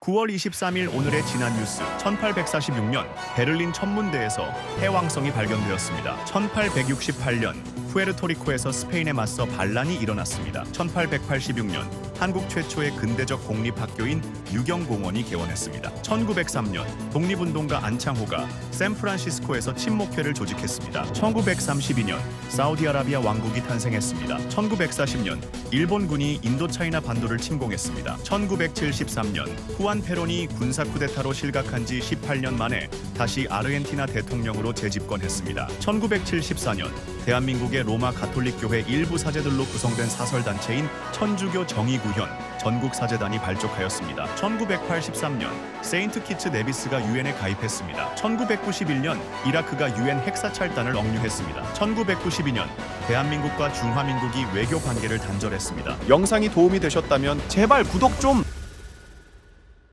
9월 23일 오늘의 지난 뉴스 1846년 베를린 천문대에서 해왕성이 발견되었습니다. 1868년 푸에르토리코에서 스페인에 맞서 반란이 일어났습니다. 1886년 한국 최초의 근대적 공립학교인 유경공원이 개원했습니다. 1903년 독립운동가 안창호가 샌프란시스코에서 친목회를 조직했습니다. 1932년 사우디아라비아 왕국이 탄생했습니다. 1940년 일본군이 인도차이나 반도를 침공했습니다. 1973년 후안 페론이 군사 쿠데타로 실각한 지 18년 만에 다시 아르헨티나 대통령으로 재집권했습니다. 1974년 대한민국의 로마 가톨릭 교회 일부 사제들로 구성된 사설 단체인 천주교 정의구현 전국 사제단이 발족하였습니다. 1983년 세인트 키츠 네비스가 유엔에 가입했습니다. 1991년 이라크가 유엔 핵사찰단을 억류했습니다. 1992년 대한민국과 중화민국이 외교 관계를 단절했습니다. 영상이 도움이 되셨다면 제발 구독 좀